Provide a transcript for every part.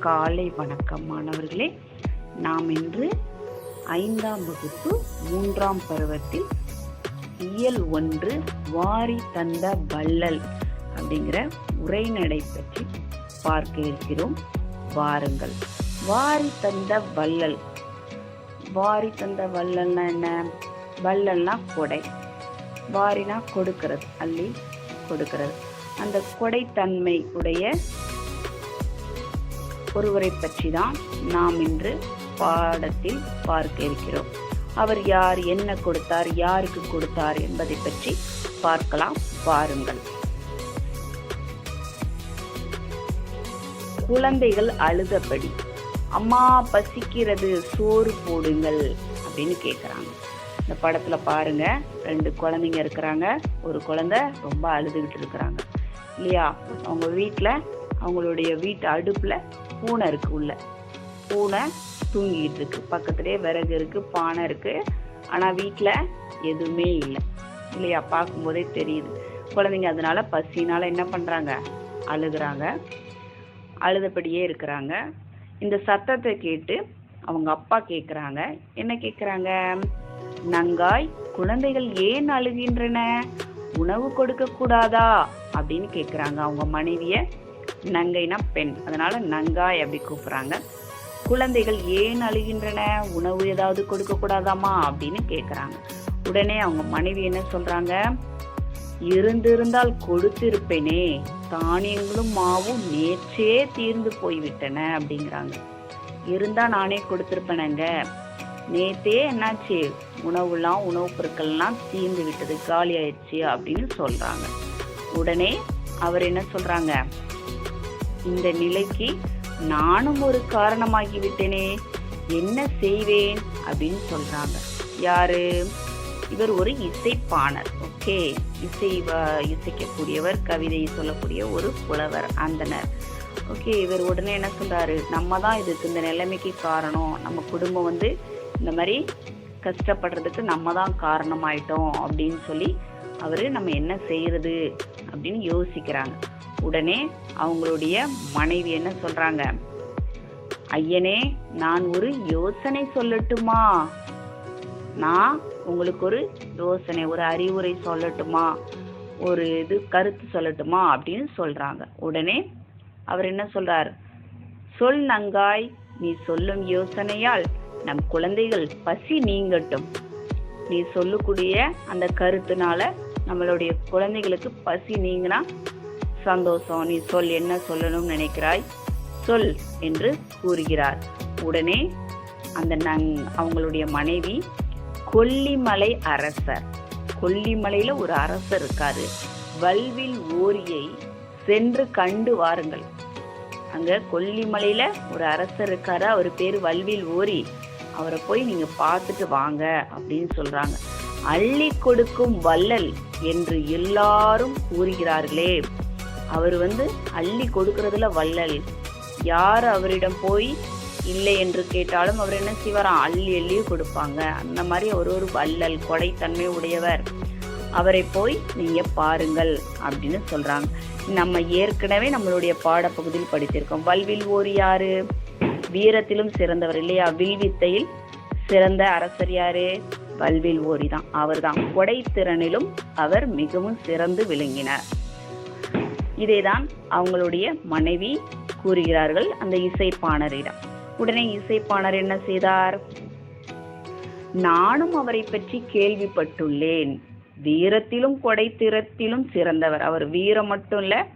காலை வணக்கம் மாணவர்களே. நாம் இன்று ஐந்தாம் வகுப்பு மூன்றாம் பருவத்தில் இயல் ஒன்று வாரி தந்த வள்ளல் அப்படிங்கிற உரைநடை பற்றி பார்க்க இருக்கிறோம். வாருங்கள். வாரி தந்த வள்ளல். வாரி தந்த வள்ளல்னா என்ன? வள்ளல்னா கொடை. வாரினா கொடுக்கிறது அள்ளி கொடுக்கிறது. அந்த கொடைத்தன்மை உடைய ஒருவரை பற்றி தான் நாம் இன்று பாடத்தில் பார்க்க இருக்கிறோம். அவர் யார் என்ன கொடுத்தார் யாருக்கு கொடுத்தார் என்பதை பற்றி பார்க்கலாம் வாருங்கள் குழந்தைகள் அழுதபடி அம்மா பசிக்கிறது சோறு போடுங்கள் அப்படின்னு கேட்குறாங்க இந்த படத்தில் பாருங்க ரெண்டு குழந்தைங்க இருக்கிறாங்க. ஒரு குழந்தை ரொம்ப அழுதுகிட்டு இருக்கிறாங்க. இல்லையா? அவங்க வீட்டில் அவங்களுடைய வீட்டு அடுப்பில் பூனை இருக்கு உள்ள. பூனை தூங்கிட்டு இருக்கு. பக்கத்துலேயே விறகு இருக்கு பானை இருக்கு. ஆனா வீட்டில் எதுவுமே இல்லை. இல்லையா? பார்க்கும்போதே தெரியுது. குழந்தைங்க அதனால பசினால என்ன பண்றாங்க? அழுகுறாங்க. அழுதபடியே இருக்கிறாங்க. இந்த சத்தத்தை கேட்டு அவங்க அப்பா கேட்குறாங்க என்ன கேட்குறாங்க நங்காய் குழந்தைகள் ஏன் அழுகின்றன? உணவு கொடுக்க கூடாதா அப்படின்னு கேட்குறாங்க அவங்க மனைவியை நங்கைனா பெண். அதனால நங்காய் அப்படி கூப்பிடுறாங்க. குழந்தைகள் ஏன் அழுகின்றன? உணவு ஏதாவது கொடுக்க கூடாதாமா அப்படின்னு கேட்குறாங்க உடனே அவங்க மனைவி என்ன சொல்றாங்க? இருந்திருந்தால் கொடுத்திருப்பேனே. தானியங்களும் மாவும் நேற்றே தீர்ந்து போய்விட்டன அப்படிங்கிறாங்க. இருந்தால் நானே கொடுத்துருப்பேனங்க. நேத்தே என்னாச்சு? உணவுலாம் உணவுப் பொருட்கள்லாம் தீர்ந்து விட்டது. காலி ஆயிடுச்சு அப்படின்னு சொல்றாங்க. உடனே அவர் என்ன சொல்றாங்க? இந்த நிலைக்கு நானும் ஒரு காரணமாகி விட்டேனே என்ன செய்வேன்? அப்படின்னு சொல்றாங்க. யாரு? இவர் ஒரு இசைப்பாணர். ஓகே. இசை இசைக்கக்கூடியவர் கவிதை சொல்லக்கூடிய ஒரு புலவர் அந்தனர். ஓகே இவர் உடனே என்ன சொல்றாரு? நம்ம தான் இதுக்கு இந்த நிலைமைக்கு காரணம். நம்ம குடும்பம் வந்து இந்த மாதிரி கஷ்டப்படுறதுக்கு நம்ம தான் காரணமாயிட்டோம் அப்படின்னு சொல்லி அவரு நம்ம என்ன செய்யறது அப்படின்னு யோசிக்கிறாங்க. உடனே அவங்களுடைய மனைவி என்ன சொல்றாங்க? ஐயனே நான் ஒரு யோசனை சொல்லட்டுமா? நான் உங்களுக்கு ஒரு யோசனை ஒரு அறிவுரை சொல்லட்டுமா? ஒரு இது கருத்து சொல்லட்டுமா? அப்படின்னு சொல்றாங்க. உடனே அவர் என்ன சொல்றார்? சொல் நங்காய் நீ சொல்லும் யோசனையால் நம் குழந்தைகள் பசி நீங்கட்டும். நீ சொல்லக்கூடிய அந்த கருத்துனால நம்மளுடைய குழந்தைகளுக்கு பசி நீங்கினா சந்தோஷம். நீ சொல் என்ன சொல்லணும்னு நினைக்கிறாய்? சொல் என்று கூறுகிறார். உடனே அந்த நங் அவங்களுடைய மனைவி கொல்லிமலை அரசர். கொல்லிமலையில ஒரு அரசர் இருக்காரு. வல்வில் ஓரியை சென்று கண்டு வாருங்கள். அங்க கொல்லிமலையில ஒரு அரசர் இருக்காரு. அவர் பேர் வல்வில் ஓரி. அவரை போய் நீங்க பார்த்துட்டு வாங்க அப்படின்னு சொல்றாங்க. அள்ளி கொடுக்கும் வள்ளல் என்று எல்லாரும் கூறுகிறார்களே. அவர் வந்து அள்ளி கொடுக்கறதுல வள்ளல் யார் அவரிடம் போய் இல்லை என்று கேட்டாலும் அவர் என்ன செய்வாராம் அள்ளி அள்ளி கொடுப்பாங்க. அந்த மாதிரி ஒரு ஒரு வள்ளல் கொடைத்தன்மை உடையவர். அவரை போய் நீங்க பாருங்கள் அப்படின்னு சொல்றாங்க. நம்ம ஏற்கனவே நம்மளுடைய பாடப்பகுதியில் படித்திருக்கோம். வல்வில் ஓர் யாரு? வீரத்திலும் சிறந்தவர் இல்லையா? வில்வித்தையில் சிறந்த அரசர் யாரு? வல்வில் ஓரி தான் அவர் தான் கொடைத்திறனிலும் அவர் மிகவும் சிறந்து விளங்கினார். இதைதான் அவங்களுடைய மனைவி கூறுகிறார்கள் அந்த இசைப்பாணரிடம். உடனே இசைப்பாணர் என்ன செய்தார்? நானும் அவரை பற்றி கேள்விப்பட்டுள்ளேன். வீரத்திலும் கொடைத்திறத்திலும் சிறந்தவர். அவர் வீரம் மட்டும் இல்ல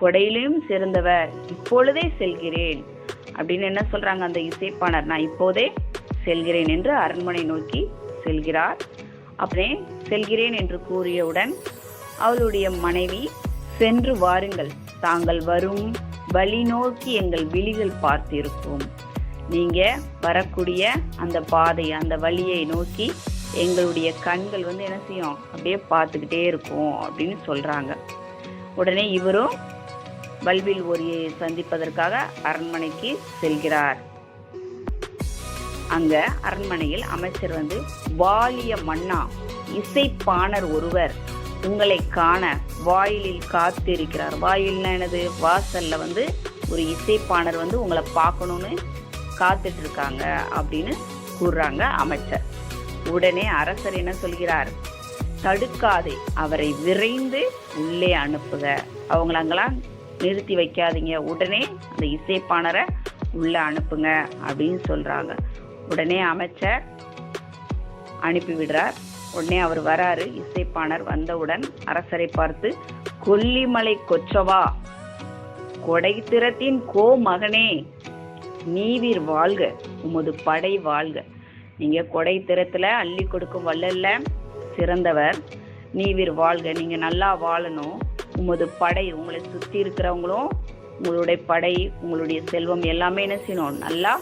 கொடையிலும் சிறந்தவர். இப்பொழுதே செல்கிறேன். அப்படின்னு என்ன சொல்றாங்க அந்த இசைப்பாணர்? நான் இப்போதே செல்கிறேன் என்று அரண்மனை நோக்கி செல்கிறார். அப்படியே செல்கிறேன் என்று கூறியவுடன் அவளுடைய மனைவி சென்று வாருங்கள். தாங்கள் வரும் வழி நோக்கி எங்கள் விழிகள் பார்த்திருக்கும் நீங்க வரக்கூடிய அந்த பாதை அந்த வழியை நோக்கி எங்களுடைய கண்கள் வந்து என்ன செய்யும்? அப்படியே பார்த்துக்கிட்டே இருக்கும் அப்படின்னு சொல்றாங்க. உடனே இவரும் வல்வில் ஒரியை சந்திப்பதற்காக அரண்மனைக்கு செல்கிறார். அங்க அரண்மனையில் அமைச்சர் வந்து வாலிய மன்னா இசைப்பாணர் ஒருவர் உங்களை காண வாயிலில் காத்திருக்கிறார். வாயில்னா எனது வாசல்ல வந்து ஒரு இசைப்பாணர் வந்து உங்களை பார்க்கணும்னு காத்துட்டு இருக்காங்க அப்படின்னு கூறுறாங்க அமைச்சர். உடனே அரசர் என்ன சொல்கிறார்? தடுக்காதே அவரை விரைந்து உள்ளே அனுப்புக. அவங்கள அங்கெல்லாம் நிறுத்தி வைக்காதீங்க. உடனே அந்த இசைப்பாணரை உள்ளே அனுப்புங்க அப்படின்னு சொல்கிறாங்க உடனே அமைச்சர் அனுப்பி விடுறார் உடனே அவர் வராரு. இசைப்பாணர் வந்தவுடன் அரசரை பார்த்து கொல்லிமலை கொச்சவா கொடைத்திறத்தின் கோ மகனே நீவீர் வாழ்க உமது படை வாழ்க. நீங்க கொடைத்திறத்துல அள்ளி கொடுக்கும் வல்லல்ல சிறந்தவர். நீவீர் வாழ்க நீங்க நல்லா வாழணும். உமது படை உங்களை சுத்தி இருக்கிறவங்களும் உங்களுடைய படை உங்களுடைய செல்வம் எல்லாமே என்ன செய்யணும்? நல்லா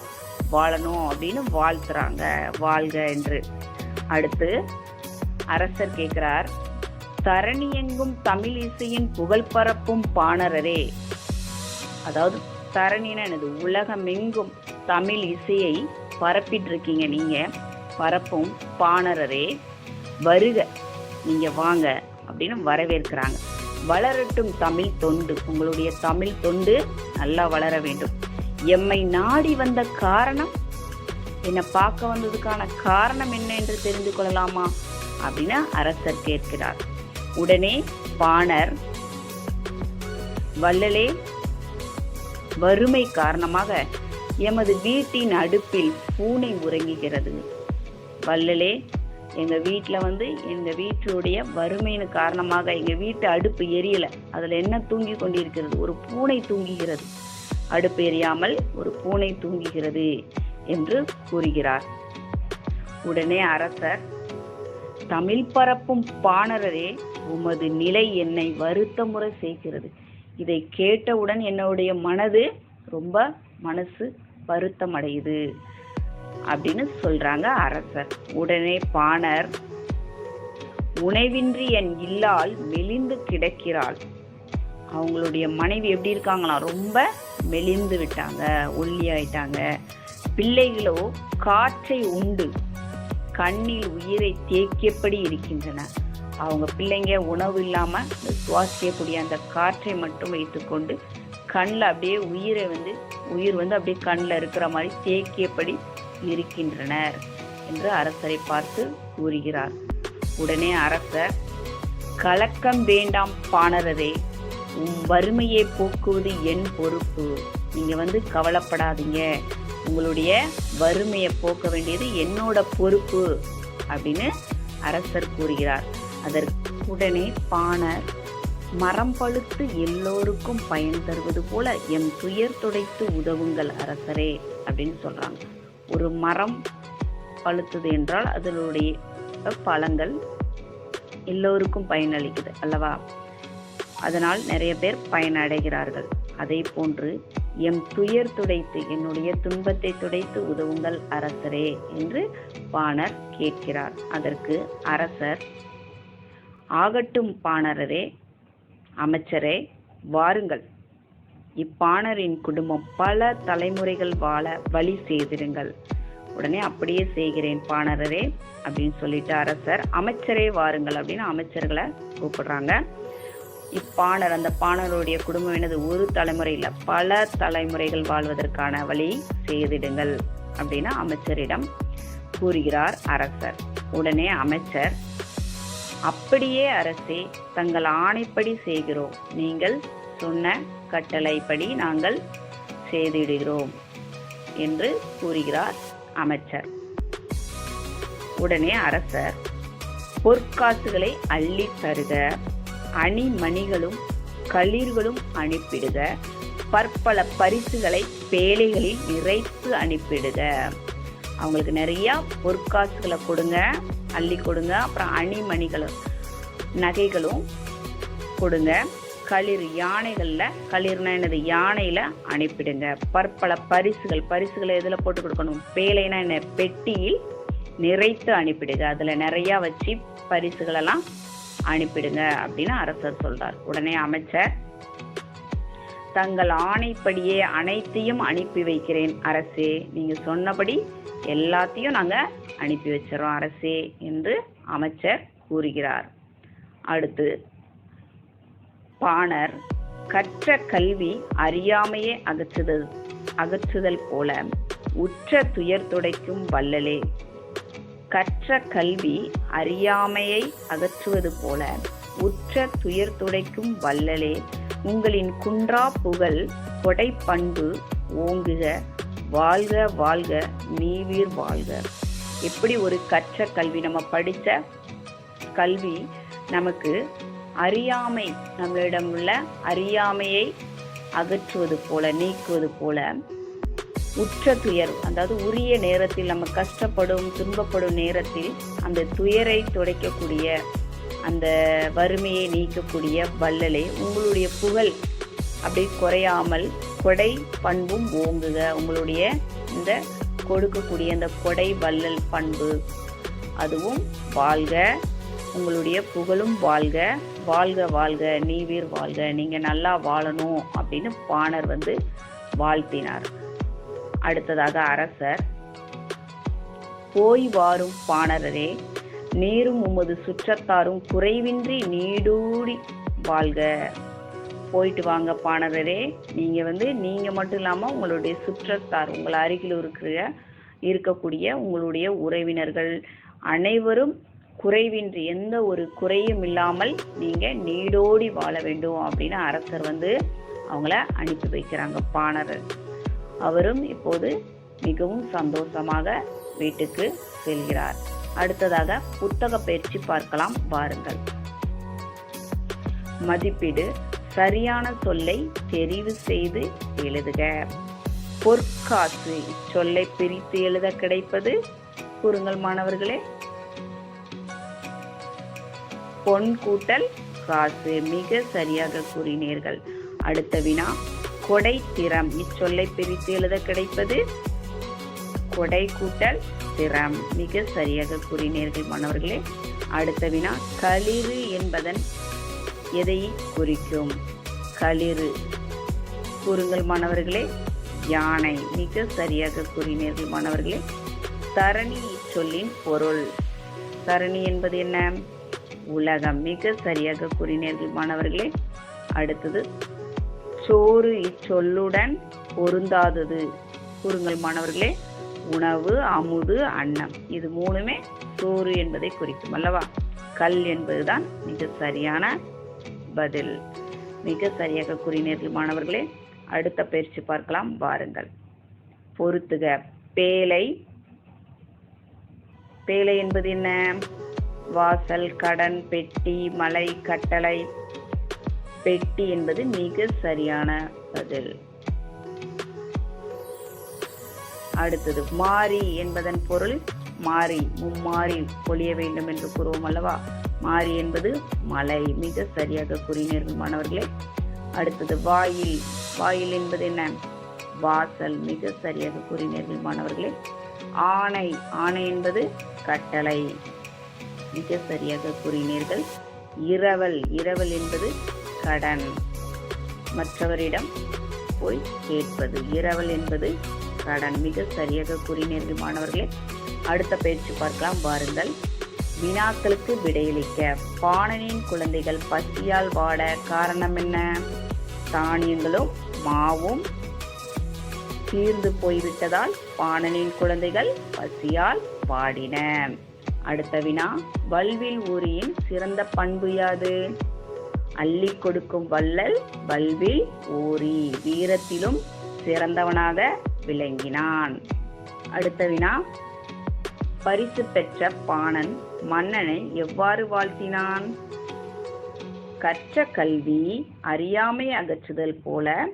வாழணும் அப்படின்னு வாழ்த்துறாங்க. வாழ்க என்று. அடுத்து அரசர் கேட்கிறார் தரணியெங்கும் தமிழ் இசையின் புகழ் பரப்பும் பாணரரே. அதாவது தரணின்னு என்னது? உலகமெங்கும் தமிழ் இசையை பரப்பிட்டு இருக்கீங்க நீங்க பரப்பும் பாணரரே. வருக நீங்க வாங்க அப்படின்னு வரவேற்கிறாங்க. வளரட்டும் தமிழ் தொண்டு. உங்களுடைய தமிழ் தொண்டு நல்லா வளர வேண்டும். எம்மை நாடி வந்த காரணம்? என்னை பார்க்க வந்ததுக்கான காரணம் என்ன என்று தெரிந்து கொள்ளலாமா? அப்படின்னு அரசர் கேட்கிறார். உடனே பாணர் வள்ளலே வறுமை காரணமாக எமது வீட்டின் அடுப்பில் பூனை உறங்குகிறது. வள்ளலே எங்க வீட்டில் வந்து எங்க வீட்டுடைய வறுமையின் காரணமாக எங்க வீட்டு அடுப்பு எரியல. அதுல என்ன தூங்கி கொண்டிருக்கிறது? ஒரு பூனை தூங்குகிறது. அடுப்பு எரியாமல் ஒரு பூனை தூங்குகிறது என்று கூறுகிறார். உடனே அரசர் தமிழ் பரப்பும் பாணரரே உமது நிலை என்னை வருத்தமுறை செய்கிறது. இதை கேட்டவுடன் என்னுடைய மனது ரொம்ப மனசு வருத்தம் அடையுது அப்படின்னு சொல்றாங்க அரசர். உடனே பாணர் உணவின்றி என் இல்லால் மெலிந்து கிடக்கிறாள். அவங்களுடைய மனைவி எப்படி இருக்காங்களாம் ரொம்ப மெலிந்து விட்டாங்க ஒல்லி ஆயிட்டாங்க பிள்ளைகளோ காற்றை உண்டு. கண்ணில் உயிரை தேக்கியபடி இருக்கின்றன. அவங்க பிள்ளைங்க உணவு இல்லாமல் சுவாசிக்கக்கூடிய அந்த காற்றை மட்டும் வைத்துக்கொண்டு கண்ணில் அப்படியே உயிரை வந்து உயிர் வந்து அப்படியே கண்ணில் இருக்கிற மாதிரி தேக்கியபடி இருக்கின்றனர் என்று அரசரை பார்த்து கூறுகிறார். உடனே அரசர் கலக்கம் வேண்டாம் பாணரரே உம் வறுமையை போக்குவது என் பொறுப்பு. நீங்கள் வந்து கவலைப்படாதீங்க. உங்களுடைய வறுமையை போக்க வேண்டியது என்னோட பொறுப்பு அப்படின்னு அரசர் கூறுகிறார். அதற்கு உடனே பாணர் மரம் பழுத்து எல்லோருக்கும் பயன் தருவது போல எம் துயர் துடைத்து உதவுங்கள் அரசரே அப்படின்னு சொல்றாங்க. ஒரு மரம் பழுத்தது என்றால் அதனுடைய பழங்கள் எல்லோருக்கும் பயனளிக்குது அல்லவா? அதனால் நிறைய பேர் பயனடைகிறார்கள். அதே போன்று எம் துயர் துடைத்து என்னுடைய துன்பத்தை துடைத்து உதவுங்கள் அரசரே என்று பாணர் கேட்கிறார். அதற்கு அரசர் ஆகட்டும் பாணரரே அமைச்சரே வாருங்கள். இப்பாணரின் குடும்பம் பல தலைமுறைகள் வாழ வழி செய்திருங்கள். உடனே அப்படியே செய்கிறேன் பாணரரே அப்படின்னு சொல்லிட்டு அரசர் அமைச்சரே வாருங்கள் அப்படின்னு அமைச்சர்களை கூப்பிடுறாங்க. இப்பாணர் அந்த பாணருடைய குடும்பம் எனது ஒரு தலைமுறை இல்ல பல தலைமுறைகள் வாழ்வதற்கான வழி செய்திடுங்கள் அப்படின்னு அமைச்சரிடம் கூறுகிறார் அரசர். உடனே அமைச்சர் அப்படியே அரசே தங்கள் ஆணைப்படி செய்கிறோம். நீங்கள் சொன்ன கட்டளைப்படி நாங்கள் செய்திடுகிறோம் என்று கூறுகிறார் அமைச்சர். உடனே அரசர் பொற்காசுகளை அள்ளி தருக. அணிமணிகளும் களிர்களும் அனுப்பிடுக. பற்பல பரிசுகளை பேழைகளில் நிறைத்து அனுப்பிடுக. அவங்களுக்கு நிறைய பொற்காசுகளை கொடுங்க அள்ளி கொடுங்க அப்புறம் அணிமணிகளும் நகைகளும் கொடுங்க. களிர் யானைகளில் களிர்னா என்னது? யானையில் அனுப்பிடுங்க. பற்பல பரிசுகள் பரிசுகளை எதில் போட்டு கொடுக்கணும்? பேழைனா என்ன? பெட்டியில் நிறைத்து அனுப்பிடுங்க அதில் நிறையா வச்சு பரிசுகளெல்லாம் அனுப்பிடுங்க அப்படின்னு அரசர் சொல்றார். உடனே அமைச்சர் தங்கள் ஆணைப்படியே அனைத்தையும் அனுப்பி வைக்கிறேன் அரசே. நீங்க சொன்னபடி எல்லாத்தையும் நாங்க அனுப்பி வச்சிடறோம் அரசே என்று அமைச்சர் கூறுகிறார். அடுத்து பாணர் கற்ற கல்வி அறியாமையே அகற்றுதல் அகற்றுதல் போல உற்ற துயர் துடைக்கும் வல்லலே கற்ற கல்வி அறியாமையை அகற்றுவது போல உற்ற துயர் துடைக்கும் வல்லலே உங்களின் குன்றா புகழ் கொடை பண்பு ஓங்குக வாழ்க வாழ்க நீவீர் வாழ்க. எப்படி ஒரு கற்ற கல்வி நம்ம படித்த கல்வி நமக்கு அறியாமை நம்மளிடம் உள்ள அறியாமையை அகற்றுவது போல நீக்குவது போல உற்ற துயர் அதாவது உரிய நேரத்தில் நம்ம கஷ்டப்படும் துன்பப்படும் நேரத்தில் அந்த துயரை துடைக்கக்கூடிய அந்த வறுமையை நீக்கக்கூடிய வள்ளலே உங்களுடைய புகழ் அப்படி குறையாமல் கொடை பண்பும் ஓங்குக. உங்களுடைய இந்த கொடுக்கக்கூடிய இந்த கொடை வள்ளல் பண்பு அதுவும் வாழ்க. உங்களுடைய புகழும் வாழ்க. வாழ்க வாழ்க. நீவீர் வாழ்க. நீங்கள் நல்லா வாழணும் அப்படின்னு பாணர் வந்து வாழ்த்தினார். அடுத்ததாக அரசர் போய் வாரும் பாணரரே நீரும் உமது சுற்றத்தாரும் குறைவின்றி நீடூடி வாழ்க. போயிட்டு வாங்க பாணரரே நீங்கள் வந்து நீங்கள் மட்டும் இல்லாமல் உங்களுடைய சுற்றத்தார் உங்கள் அருகில் இருக்கிற இருக்கக்கூடிய உங்களுடைய உறவினர்கள் அனைவரும் குறைவின்றி எந்த ஒரு குறையும் இல்லாமல் நீங்கள் நீடோடி வாழ வேண்டும் அப்படின்னு அரசர் வந்து அவங்கள அனுப்பி வைக்கிறாங்க பாணரர். அவரும் இப்போது மிகவும் சந்தோஷமாக வீட்டுக்கு செல்கிறார். அடுத்ததாக புத்தக பயிற்சி பார்க்கலாம் வாருங்கள். மதிப்பீடு. சரியான சொல்லை தெரிவு செய்து எழுதுக. பொற்காசு. இச்சொல்லை பிரித்து எழுத கிடைப்பது? கூறுங்கள் மாணவர்களே. பொன் கூட்டல் காசு. மிக சரியாக கூறினீர்கள். அடுத்த வினா. கொடை திறம். இச்சொல்லை பிரித்து எழுத கிடைப்பது கொடை கூட்டல் திறம். மிக சரியாக கூறினீர்கள் மாணவர்களே. அடுத்த வினா களிறு என்பதன் எதை குறிக்கும்? களிறு. கூறுங்கள் மாணவர்களே. யானை. மிக சரியாக கூறினீர்கள் மாணவர்களே. தரணி இச்சொல்லின் பொருள். தரணி என்பது என்ன? உலகம். மிக சரியாக கூறினீர்கள் மாணவர்களே. அடுத்தது சோறு இச்சொல்லுடன் பொருந்தாதது. கூறுங்கள் மாணவர்களே உணவு அமுது அன்னம் இது மூணுமே சோறு என்பதை குறிக்கும் அல்லவா? கல் என்பதுதான் மிக சரியான பதில். மிக சரியாக கூறினீர்கள் மாணவர்களே. அடுத்த பயிற்சி பார்க்கலாம் வாருங்கள். பொருத்துக பேலை. பேலை என்பது என்ன? வாசல் கடன் பெட்டி மலை கட்டளை. பெட்டி என்பது மிக சரியான பதில். அடுத்தது மாறி என்பதன் பொருள் மாறி மும்மாறி பொழிய வேண்டும் என்று கூறுவோம் அல்லவா? மாறி என்பது மலை மிக சரியாக கூறினீர்கள் மாணவர்களே. அடுத்தது வாயில் வாயில் என்பது என்ன? வாசல் மிக சரியாக கூறினீர்கள் மாணவர்களே. ஆணை ஆணை என்பது கட்டளை மிக சரியாக கூறினீர்கள். இரவல் இரவல் என்பது கடன். மற்றவரிடம் போய் கேட்பது. இரவல் என்பது கடன். மிக சரியாக கூறினீர்கள் மாணவர்களே அடுத்த பயிற்சி பார்க்கலாம். வாருங்கள். வினாக்களுக்கு விடையளிக்க. பாணனின் குழந்தைகள் பசியால் வாட காரணம் என்ன? தானியங்களும் மாவும் தீர்ந்து போய்விட்டதால் பாணனின் குழந்தைகள் பசியால் பாடின அடுத்த வினா. வல்வில் ஊரியின் சிறந்த பண்பு யாது? அள்ளி கொடுக்கும் வள்ளல் வல்வில் ஓரி வீரத்திலும் சிறந்தவனாக விளங்கினான். அடுத்த வினா. பரிசு பெற்ற பாணன் மன்னனை எவ்வாறு வாழ்த்தினான்? கற்ற கல்வி அறியாமை அகற்றுதல் போல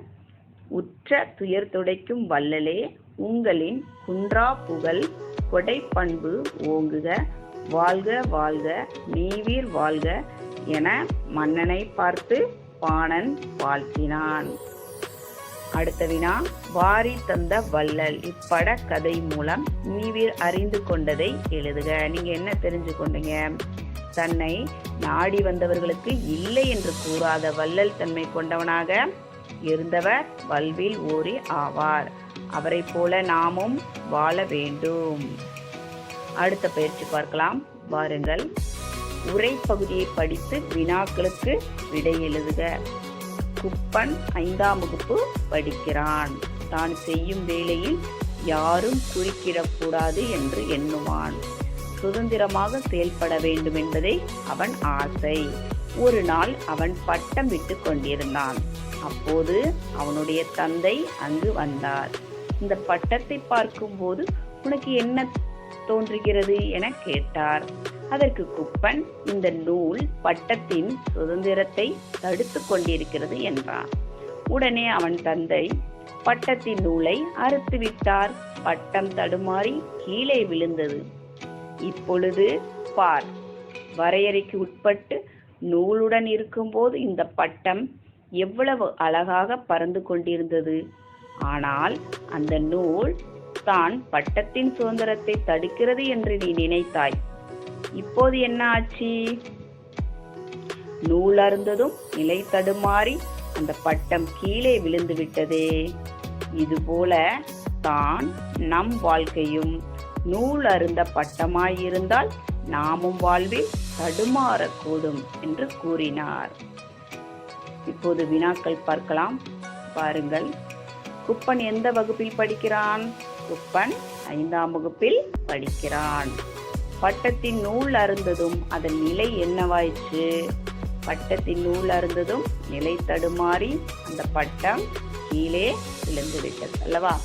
உற்ற துயர் துடைக்கும் வள்ளலே உங்களின் குன்றா புகழ் கொடை பண்பு ஓங்குக வாழ்க வாழ்க நீவீர் வாழ்க என மன்னனை பார்த்து பாணன் வாழ்த்தினான். அடுத்த வினா வாரி தந்த வள்ளல் இப்பட கதை மூலம் நீவிர் அறிந்து கொண்டதை எழுதுக. நீங்க என்ன தெரிஞ்சு கொண்டீங்க? தன்னை நாடி வந்தவர்களுக்கு இல்லை என்று கூறாத வள்ளல் தன்மை கொண்டவனாக இருந்தவர் வல்வில் ஓரி ஆவார். அவரை போல நாமும் வாழ வேண்டும். அடுத்த பயிற்சி பார்க்கலாம். வாருங்கள். உரை பகுதியை படித்து வினாக்களுக்கு விடை எழுதுக. குப்பன் ஐந்தாம் வகுப்பு படிக்கிறான். தான் செய்யும் வேளையில் யாரும் குறுக்கிடக்கூடாது என்று எண்ணுவான். சுதந்திரமாக செயல்பட வேண்டும் என்பதே அவன் ஆசை. ஒரு நாள் அவன் பட்டம் விட்டு கொண்டிருந்தான். அப்போது அவனுடைய தந்தை அங்கு வந்தார். இந்த பட்டத்தை பார்க்கும்போது உனக்கு என்ன தோன்றுகிறது என கேட்டார். அதற்கு குப்பன் இந்த நூல் பட்டத்தின் சுதந்திரத்தை தடுத்து கொண்டிருக்கிறது என்றான். உடனே அவன் தந்தை பட்டத்தின் நூலை அறுத்து விட்டார். பட்டம் தடுமாறி கீழே விழுந்தது. இப்பொழுது பார் வரையறைக்கு உட்பட்டு நூலுடன் இருக்கும்போது இந்த பட்டம் எவ்வளவு அழகாக பறந்து கொண்டிருந்தது. ஆனால் அந்த நூல் தான் பட்டத்தின் சுதந்திரத்தை தடுக்கிறது என்று நீ நினைத்தாய். இப்போது என்ன ஆச்சு? நூல் அருந்ததும் நிலை தடுமாறி அந்த பட்டம் கீழே விழுந்து விட்டதே. இதுபோல தான் நம் வாழ்க்கையும். நூல் அருந்த பட்டமாயிருந்தால் நாமும் வாழ்வில் தடுமாறக்கூடும் என்று கூறினார். இப்போது வினாக்கள் பார்க்கலாம். பாருங்கள். குப்பன் எந்த வகுப்பில் படிக்கிறான்? குப்பன் ஐந்தாம் வகுப்பில் படிக்கிறான். பட்டத்தின் நூல் அருந்ததும் அதன் நிலை என்னவாயிற்று? பட்டத்தின் நூல் அருந்ததும் நிலை தடுமாறி அந்த பட்டம் கீழே விழுந்து விட்டது அல்லவா?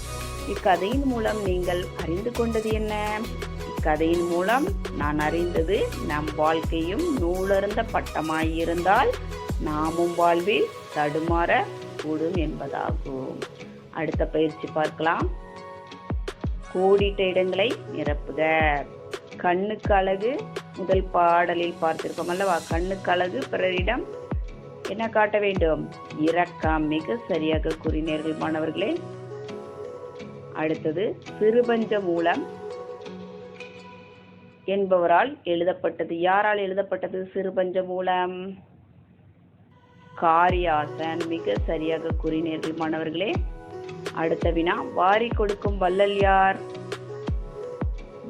இக்கதையின் மூலம் நீங்கள் அறிந்து கொண்டது என்ன? இக்கதையின் மூலம் நான் அறிந்தது நம் வாழ்க்கையும் நூலருந்த பட்டமாயிருந்தால் நாமும் வாழ்வில் தடுமாற கூடும் என்பதாகும். அடுத்த பயிற்சி பார்க்கலாம். கோடிட்ட இடங்களை நிரப்புக. கண்ணுக்கு அழகு முதல் பாடலில் பார்த்திருக்கோம் அல்லவா? கண்ணுக்கு அழகு பிறரிடம் என்ன காட்ட வேண்டும்? இரக்கம். மிக சரியாக கூறினீர்கள் மாணவர்களே. அடுத்தது சிறுபஞ்ச மூலம் என்பவரால் எழுதப்பட்டது. யாரால் எழுதப்பட்டது சிறுபஞ்ச மூலம்? காரியாசன். மிக சரியாக கூறினீர்கள் மாணவர்களே. அடுத்த வினா. வாரி கொடுக்கும் வள்ளல் யார்?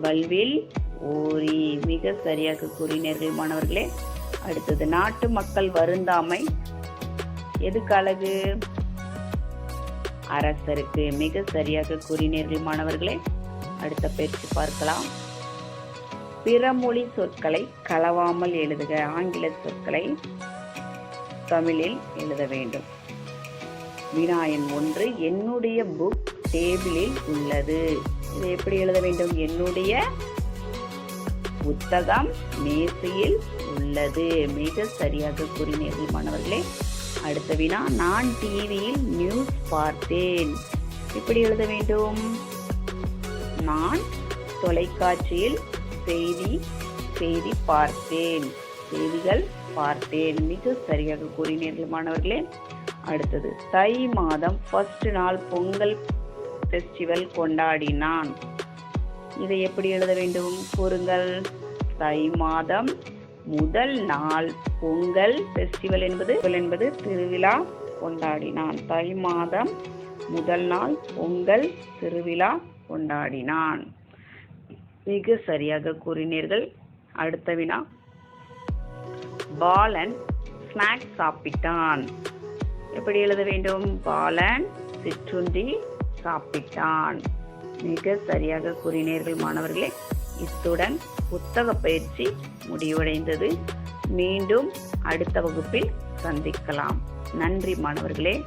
வல்வில் ஓரி மிக சரியாக கூறினீர்கள் மாணவர்களே. அடுத்தது நாட்டு மக்கள் வருந்தாமை. எதுக்கு அழகு? அரசருக்கு மிக சரியாக கூறினீர்கள் மாணவர்களே. அடுத்த பயிற்சி பார்க்கலாம். பிற மொழி சொற்களை கலவாமல் எழுதுக. ஆங்கில சொற்களை தமிழில் எழுத வேண்டும். வினாயன் ஒன்று என்னுடைய புக் டேபிளில் உள்ளது. இது எப்படி எழுத வேண்டும்? என்னுடைய புத்தகம் மேசையில் உள்ளது. மிக சரியாக கூறினீர்கள் மாணவர்களே அடுத்த வினா நான் டிவியில் நியூஸ் பார்த்தேன். எப்படி எழுத வேண்டும்? நான் தொலைக்காட்சியில் செய்தி செய்தி பார்த்தேன். செய்திகள் பார்த்தேன். மிக சரியாக கூறினீர்கள் மாணவர்களே அடுத்தது. தை மாதம் ஃபர்ஸ்ட் நாள் பொங்கல் ஃபெஸ்டிவல் கொண்டாடினான். இதை எப்படி எழுத வேண்டும்? கூறுங்கள். தை மாதம் முதல் நாள் பொங்கல் ஃபெஸ்டிவல் என்பது என்பது திருவிழா கொண்டாடினான். தை மாதம் முதல் நாள் பொங்கல் திருவிழா கொண்டாடினான். மிக சரியாக கூறினீர்கள். அடுத்த வினா. பாலன் ஸ்நாக்ஸ் சாப்பிட்டான். எப்படி எழுத வேண்டும்? பாலன் சிற்றுண்டி சாப்பிட்டான். மிக சரியாக கூறினீர்கள் மாணவர்களே. இத்துடன் புத்தக பயிற்சி முடிவடைந்தது. மீண்டும் அடுத்த வகுப்பில் சந்திக்கலாம். நன்றி மாணவர்களே.